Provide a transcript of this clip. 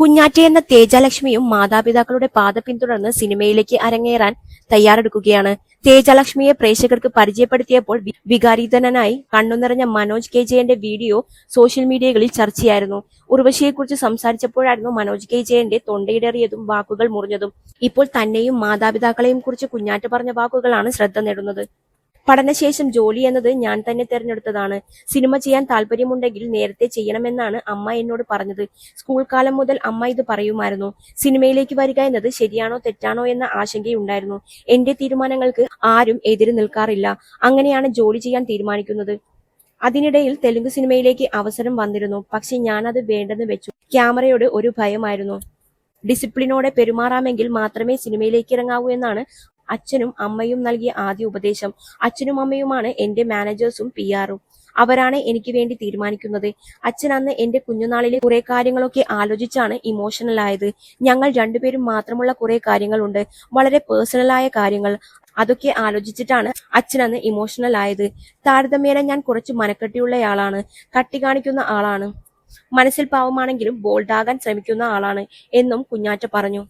കുഞ്ഞാറ്റ എന്ന തേജാലക്ഷ്മിയും മാതാപിതാക്കളുടെ പാത പിന്തുടർന്ന് സിനിമയിലേക്ക് അരങ്ങേറാൻ തയ്യാറെടുക്കുകയാണ്. തേജാലക്ഷ്മിയെ പ്രേക്ഷകർക്ക് പരിചയപ്പെടുത്തിയപ്പോൾ വികാരിതനായി കണ്ണു നിറഞ്ഞ മനോജ് കെ ജയന്റെ വീഡിയോ സോഷ്യൽ മീഡിയകളിൽ ചർച്ചയായിരുന്നു. ഉർവശിയെക്കുറിച്ച് സംസാരിച്ചപ്പോഴായിരുന്നു മനോജ് കെ ജയന്റെ തൊണ്ടയിടേറിയതും വാക്കുകൾ മുറിഞ്ഞതും. ഇപ്പോൾ തന്നെയും മാതാപിതാക്കളെയും കുറിച്ച് കുഞ്ഞാറ്റ പറഞ്ഞ വാക്കുകളാണ് ശ്രദ്ധ നേടുന്നത്. പഠനശേഷം ജോലി എന്നത് ഞാൻ തന്നെ തിരഞ്ഞെടുത്തതാണ്. സിനിമ ചെയ്യാൻ താല്പര്യമുണ്ടെങ്കിൽ നേരത്തെ ചെയ്യണമെന്നാണ് അമ്മ എന്നോട് പറഞ്ഞത്. സ്കൂൾ കാലം മുതൽ അമ്മ ഇത് പറയുമായിരുന്നു. സിനിമയിലേക്ക് വരിക എന്നത് ശരിയാണോ തെറ്റാണോ എന്ന ആശങ്കയുണ്ടായിരുന്നു. എന്റെ തീരുമാനങ്ങൾക്ക് ആരും എതിര് നിൽക്കാറില്ല. അങ്ങനെയാണ് ജോലി ചെയ്യാൻ തീരുമാനിക്കുന്നത്. അതിനിടയിൽ തെലുങ്ക് സിനിമയിലേക്ക് അവസരം വന്നിരുന്നു. പക്ഷെ ഞാനത് വേണ്ടെന്ന് വെച്ചു. ക്യാമറയോട് ഒരു ഭയമായിരുന്നു. ഡിസിപ്ലിനോടെ പെരുമാറാമെങ്കിൽ മാത്രമേ സിനിമയിലേക്ക് ഇറങ്ങാവൂ എന്നാണ് അച്ഛനും അമ്മയും നൽകിയ ആദ്യ ഉപദേശം. അച്ഛനും അമ്മയുമാണ് എന്റെ മാനേജേഴ്സും പി ആറും അവരാണ് എനിക്ക് വേണ്ടി തീരുമാനിക്കുന്നത്. അച്ഛൻ അന്ന് എന്റെ കുഞ്ഞുനാളിലെ കുറെ കാര്യങ്ങളൊക്കെ ആലോചിച്ചാണ് ഇമോഷണൽ ആയത്. ഞങ്ങൾ രണ്ടുപേരും മാത്രമുള്ള കുറെ കാര്യങ്ങളുണ്ട്. വളരെ പേഴ്സണലായ കാര്യങ്ങൾ. അതൊക്കെ ആലോചിച്ചിട്ടാണ് അച്ഛൻ അന്ന് ഇമോഷണൽ ആയത്. താരതമ്യേന ഞാൻ കുറച്ച് മനക്കെട്ടിയുള്ളയാളാണ്. കട്ടി കാണിക്കുന്ന ആളാണ്. മനസ്സിൽ പാവമാണെങ്കിലും ബോൾഡാകാൻ ശ്രമിക്കുന്ന ആളാണ് എന്നും കുഞ്ഞാറ്റ പറഞ്ഞു.